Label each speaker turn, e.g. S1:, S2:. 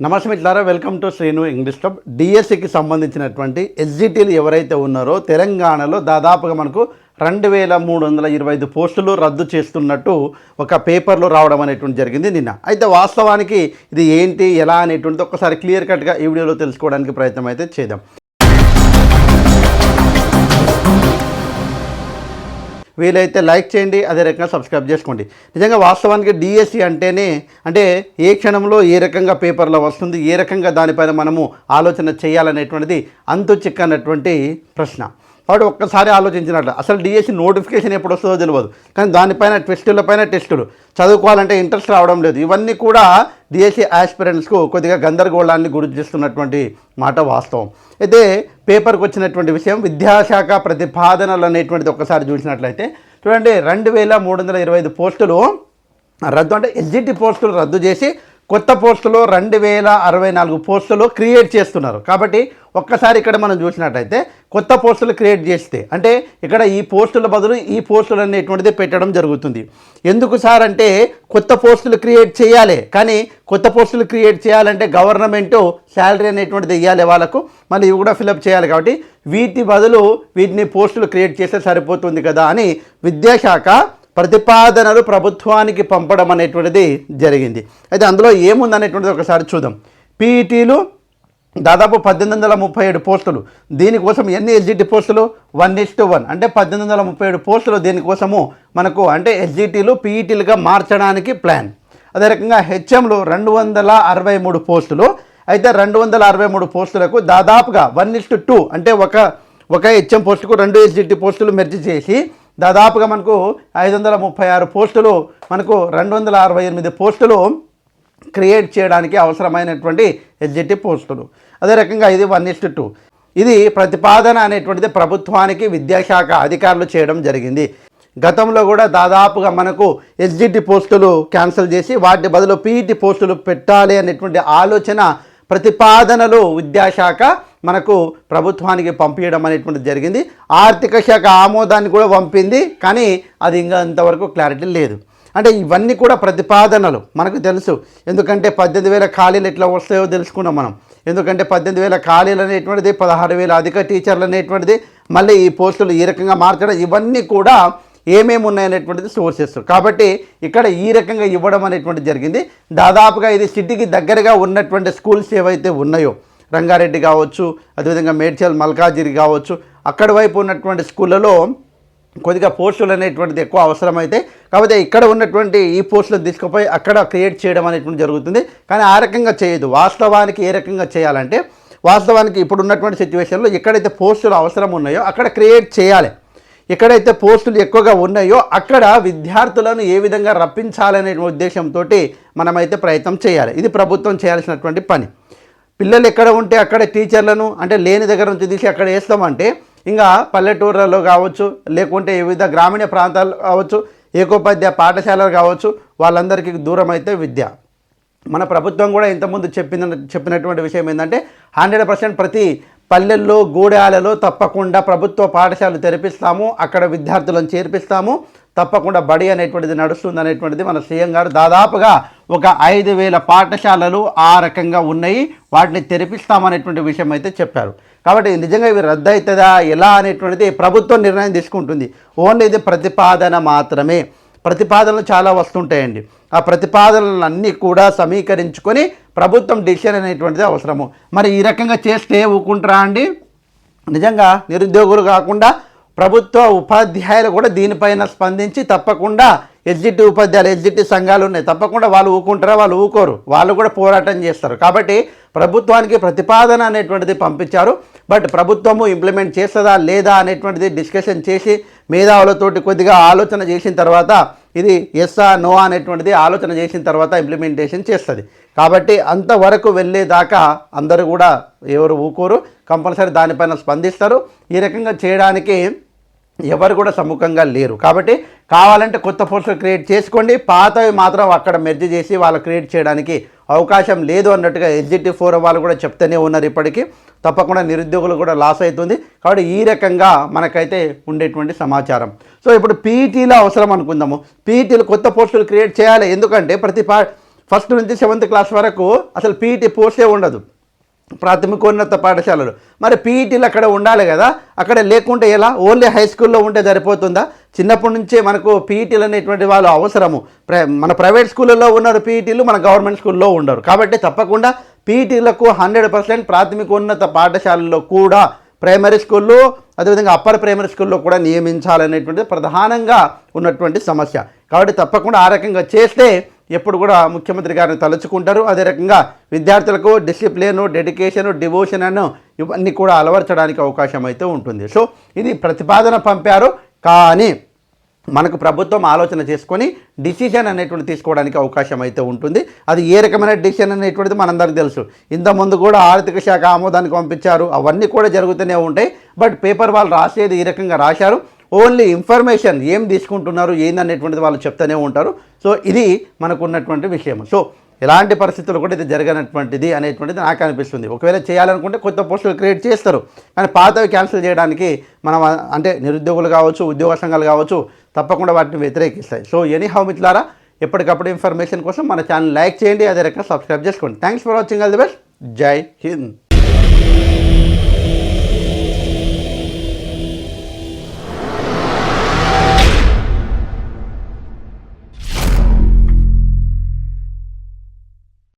S1: నమస్తే మిట్లారా welcome to Srinu English club డిఎస్సికి సంబంధించినటువంటి ఎస్జిటీలు ఎవరైతే ఉన్నారో తెలంగాణలో దాదాపుగా మనకు రెండు వేల మూడు వందల ఇరవై ఐదు పోస్టులు రద్దు చేస్తున్నట్టు ఒక పేపర్లో రావడం అనేటువంటి జరిగింది నిన్న. అయితే వాస్తవానికి ఇది ఏంటి ఎలా అనేటువంటిది ఒకసారి క్లియర్ కట్గా ఈ వీడియోలో తెలుసుకోవడానికి ప్రయత్నం అయితే చేద్దాం. వీలైతే లైక్ చేయండి అదే రకంగా సబ్స్క్రైబ్ చేసుకోండి. నిజంగా వాస్తవానికి డిఎస్సి అంటేనే అంటే ఏ క్షణంలో ఏ రకంగా పేపర్లో వస్తుంది ఏ రకంగా దానిపైన మనము ఆలోచన చేయాలనేటువంటిది అంతు చిక్కనటువంటి ప్రశ్న. వాడు ఒక్కసారి ఆలోచించినట్లు అసలు డిఎస్సి నోటిఫికేషన్ ఎప్పుడు వస్తుందో తెలియదు కానీ దానిపైన టెస్టుల పైన టెస్టులు చదువుకోవాలంటే ఇంట్రెస్ట్ రావడం లేదు. ఇవన్నీ కూడా డిఎస్సి ఆస్పిరెంట్స్కు కొద్దిగా గందరగోళాన్ని గురి చేస్తున్నటువంటి మాట వాస్తవం. అయితే పేపర్కి వచ్చినటువంటి విషయం విద్యాశాఖ ప్రతిపాదనలు అనేటువంటిది ఒక్కసారి చూసినట్లయితే చూడండి రెండు వేల మూడు వందల ఇరవై ఐదు పోస్టులు రద్దు అంటే ఎల్జిటి పోస్టులు రద్దు చేసి కొత్త పోస్టులు రెండు వేల అరవై నాలుగు పోస్టులు క్రియేట్ చేస్తున్నారు. కాబట్టి ఒక్కసారి ఇక్కడ మనం చూసినట్టయితే కొత్త పోస్టులు క్రియేట్ చేస్తే అంటే ఇక్కడ ఈ పోస్టుల బదులు ఈ పోస్టులు అనేటువంటిది పెట్టడం జరుగుతుంది. ఎందుకు సార్ అంటే కొత్త పోస్టులు క్రియేట్ చేయాలి కానీ కొత్త పోస్టులు క్రియేట్ చేయాలంటే గవర్నమెంట్ శాలరీ అనేటువంటిది ఇవ్వాలి వాళ్ళకు మళ్ళీ ఇవి కూడా ఫిలప్ చేయాలి కాబట్టి వీటి బదులు వీటిని పోస్టులు క్రియేట్ చేస్తే సరిపోతుంది కదా అని విద్యాశాఖ ప్రతిపాదనలు ప్రభుత్వానికి పంపడం అనేటువంటిది జరిగింది. అయితే అందులో ఏముందనేటువంటిది ఒకసారి చూద్దాం. పీఈటీలు దాదాపు పద్దెనిమిది వందల ముప్పై ఏడు పోస్టులు. దీనికోసం ఎన్ని ఎస్జిటి పోస్టులు? One is to one. అంటే పద్దెనిమిది వందల ముప్పై ఏడు పోస్టులు దీనికోసము మనకు అంటే ఎస్జిటీలు పీఈటీలుగా మార్చడానికి ప్లాన్. అదే రకంగా హెచ్ఎంలు రెండు వందల అరవై మూడు పోస్టులు. అయితే రెండు వందల అరవై మూడు పోస్టులకు దాదాపుగా వన్ ఇస్ టు టూ అంటే ఒక ఒక హెచ్ఎం పోస్టుకు రెండు ఎస్జిటి పోస్టులు మెర్జ్ చేసి దాదాపుగా మనకు ఐదు వందల ముప్పై ఆరు పోస్టులు మనకు రెండు వందల అరవై ఎనిమిది పోస్టులు క్రియేట్ చేయడానికి అవసరమైనటువంటి ఎస్జిటి పోస్టులు. అదే రకంగా ఇది వన్ ఇస్ట్ టూ. ఇది ప్రతిపాదన అనేటువంటిది ప్రభుత్వానికి విద్యాశాఖ అధికారులు చేయడం జరిగింది. గతంలో కూడా దాదాపుగా మనకు ఎస్జిటి పోస్టులు క్యాన్సిల్ చేసి వాటి బదులు పీఈటి పోస్టులు పెట్టాలి అనేటువంటి ఆలోచన ప్రతిపాదనలు విద్యాశాఖ మనకు ప్రభుత్వానికి పంపించడం అనేటువంటిది జరిగింది. ఆర్థిక శాఖ ఆమోదాన్ని కూడా పంపింది కానీ అది ఇంకా అంతవరకు క్లారిటీ లేదు. అంటే ఇవన్నీ కూడా ప్రతిపాదనలు మనకు తెలుసు. ఎందుకంటే పద్దెనిమిది వేల ఖాళీలు ఎట్లా వస్తాయో తెలుసుకున్నాం మనం. ఎందుకంటే పద్దెనిమిది వేల ఖాళీలు అనేటువంటిది పదహారు వేల అధిక టీచర్లు అనేటువంటిది మళ్ళీ ఈ పోస్టులు ఈ రకంగా మార్చడం ఇవన్నీ కూడా ఏమేమి ఉన్నాయనేటువంటిది సోర్సెస్ కాబట్టి ఇక్కడ ఈ రకంగా ఇవ్వడం అనేటువంటిది జరిగింది. దాదాపుగా ఇది సిటీకి దగ్గరగా ఉన్నటువంటి స్కూల్స్ ఏవైతే ఉన్నాయో రంగారెడ్డి కావచ్చు అదేవిధంగా మేడ్చల్ మల్కాజిరి కావచ్చు అక్కడ వైపు ఉన్నటువంటి స్కూళ్ళలో కొద్దిగా పోస్టులు అనేటువంటిది ఎక్కువ అవసరమైతే కాకపోతే ఇక్కడ ఉన్నటువంటి ఈ పోస్టులు తీసుకుపోయి అక్కడ క్రియేట్ చేయడం అనేటువంటి జరుగుతుంది. కానీ ఆ రకంగా చేయదు వాస్తవానికి ఏ రకంగా చేయాలంటే వాస్తవానికి ఇప్పుడు ఉన్నటువంటి సిచ్యువేషన్లో ఎక్కడైతే పోస్టులు అవసరం ఉన్నాయో అక్కడ క్రియేట్ చేయాలి. ఎక్కడైతే పోస్టులు ఎక్కువగా ఉన్నాయో అక్కడ విద్యార్థులను ఏ విధంగా రప్పించాలనే ఉద్దేశంతో మనమైతే ప్రయత్నం చేయాలి. ఇది ప్రభుత్వం చేయాల్సినటువంటి పని. పిల్లలు ఎక్కడ ఉంటే అక్కడ టీచర్లను అంటే లేని దగ్గర నుంచి తీసి అక్కడ వేస్తామంటే ఇంకా పల్లెటూర్లలో కావచ్చు లేకుంటే వివిధ గ్రామీణ ప్రాంతాలు కావచ్చు ఏకోపాధ్యాయ పాఠశాలలు కావచ్చు వాళ్ళందరికీ దూరం అయితే విద్య. మన ప్రభుత్వం కూడా ఇంతకుముందు చెప్పిన చెప్పినటువంటి విషయం ఏంటంటే హండ్రెడ్ పర్సెంట్ ప్రతి పల్లెల్లో గూడాలలో తప్పకుండా ప్రభుత్వ పాఠశాలలు తెరిపిస్తాము అక్కడ విద్యార్థులను చేర్పిస్తాము. తప్పకుండా బడి అనేటువంటిది నడుస్తుంది అనేటువంటిది మన సీఎం గారు దాదాపుగా ఒక ఐదు వేల పాఠశాలలు ఆ రకంగా ఉన్నాయి. వాటిని తెరిపిస్తామనేటువంటి విషయం అయితే చెప్పారు. కాబట్టి నిజంగా ఇవి రద్దు అవుతుందా ఎలా అనేటువంటిది ప్రభుత్వం నిర్ణయం తీసుకుంటుంది. ఓన్లీ ఇది ప్రతిపాదన మాత్రమే. ప్రతిపాదనలు చాలా వస్తుంటాయండి. ఆ ప్రతిపాదనలన్నీ కూడా సమీకరించుకొని ప్రభుత్వం డిసిషన్ అనేటువంటిది అవసరము. మరి ఈ రకంగా చేస్తే ఊకుంటారా అండి? నిజంగా నిరుద్యోగులు కాకుండా ప్రభుత్వ ఉపాధ్యాయులు కూడా దీనిపైన స్పందించి తప్పకుండా ఎస్జిటి ఉపాధ్యాయులు ఎస్జిటి సంఘాలు ఉన్నాయి. తప్పకుండా వాళ్ళు ఊకుంటారా వాళ్ళు ఊకోరు. వాళ్ళు కూడా పోరాటం చేస్తారు. కాబట్టి ప్రభుత్వానికి ప్రతిపాదన అనేటువంటిది పంపించారు. బట్ ప్రభుత్వము ఇంప్లిమెంట్ చేస్తుందా లేదా అనేటువంటిది డిస్కషన్ చేసి మేధావులతోటి కొద్దిగా ఆలోచన చేసిన తర్వాత ఇది ఎస్ఆ నో అనేటువంటిది ఆలోచన చేసిన తర్వాత ఇంప్లిమెంటేషన్ చేస్తుంది. కాబట్టి అంతవరకు వెళ్ళేదాకా అందరూ కూడా ఎవరు ఊకోరు కంపల్సరీ దానిపైన స్పందిస్తారు. ఈ రకంగా చేయడానికి ఎవరు కూడా సముఖంగా లేరు. కాబట్టి కావాలంటే కొత్త పోస్టులు క్రియేట్ చేసుకోండి. పాతవి మాత్రం అక్కడ మెర్జ్ చేసి వాళ్ళు క్రియేట్ చేయడానికి అవకాశం లేదు అన్నట్టుగా ఎగ్జిటివ్ ఫోరం వాళ్ళు కూడా చెప్తూనే ఉన్నారు ఇప్పటికీ. తప్పకుండా నిరుద్యోగులు కూడా లాస్ అవుతుంది. కాబట్టి ఈ రకంగా మనకైతే ఉండేటువంటి సమాచారం. సో ఇప్పుడు పీఈటీలో అవసరం అనుకుందాము. పీఈటీలు కొత్త పోస్టులు క్రియేట్ చేయాలి. ఎందుకంటే ప్రతి పా ఫస్ట్ నుంచి సెవెంత్ క్లాస్ వరకు అసలు పీఈటీ పోస్టే ఉండదు. ప్రాథమికోన్నత పాఠశాలలు. మరి పీఈటీలు అక్కడ ఉండాలి కదా? అక్కడ లేకుంటే ఎలా? ఓన్లీ హై స్కూల్లో ఉంటే సరిపోతుందా? చిన్నప్పటి నుంచే మనకు పీఈటీలు అనేటువంటి వాళ్ళు అవసరము. ప్ర మన ప్రైవేట్ స్కూళ్ళలో ఉన్నారు పీఈటీలు మన గవర్నమెంట్ స్కూల్లో ఉండరు. కాబట్టి తప్పకుండా పీఈటీలకు హండ్రెడ్ పర్సెంట్ ప్రాథమికోన్నత పాఠశాలల్లో కూడా ప్రైమరీ స్కూల్లో అదేవిధంగా అప్పర్ ప్రైమరీ స్కూల్లో కూడా నియమించాలనేటువంటిది ప్రధానంగా ఉన్నటువంటి సమస్య. కాబట్టి తప్పకుండా ఆ రకంగా చేస్తే ఎప్పుడు కూడా ముఖ్యమంత్రి గారిని తలుచుకుంటారు. అదే రకంగా విద్యార్థులకు డిసిప్లిన్ డెడికేషన్ డివోషన్ అను ఇవన్నీ కూడా అలవర్చడానికి అవకాశం అయితే ఉంటుంది. సో ఇది ప్రతిపాదన పంపారు. కానీ మనకు ప్రభుత్వం ఆలోచన చేసుకొని డిసిషన్ అనేటువంటి తీసుకోవడానికి అవకాశం అయితే ఉంటుంది. అది ఏ రకమైన డిసిషన్ అనేటువంటిది మనందరికీ తెలుసు. ఇంతకుముందు కూడా ఆర్థిక శాఖ ఆమోదానికి పంపించారు. అవన్నీ కూడా జరుగుతూనే ఉంటాయి. బట్ పేపర్ వాళ్ళు రాసేది ఈ రకంగా రాశారు. ఓన్లీ ఇన్ఫర్మేషన్ ఏం తీసుకుంటున్నారు ఏందనేటువంటిది వాళ్ళు చెప్తూనే ఉంటారు. సో ఇది మనకు ఉన్నటువంటి విషయం సో ఎలాంటి పరిస్థితులు కూడా ఇది జరగనటువంటిది అనేటువంటిది నాకు అనిపిస్తుంది. ఒకవేళ చేయాలనుకుంటే కొత్త పోస్టులు క్రియేట్ చేస్తారు. కానీ పాతవి క్యాన్సిల్ చేయడానికి మనం అంటే నిరుద్యోగులు కావచ్చు ఉద్యోగ సంఘాలు కావచ్చు తప్పకుండా వాటిని వ్యతిరేకిస్తాయి. సో ఎనీ హౌ మిత్రులారా ఎప్పటికప్పుడు ఇన్ఫర్మేషన్ కోసం మన ఛానల్ లైక్ చేయండి అదే రకంగా సబ్స్క్రైబ్ చేసుకోండి. Thanks for watching all the best Jai Hind.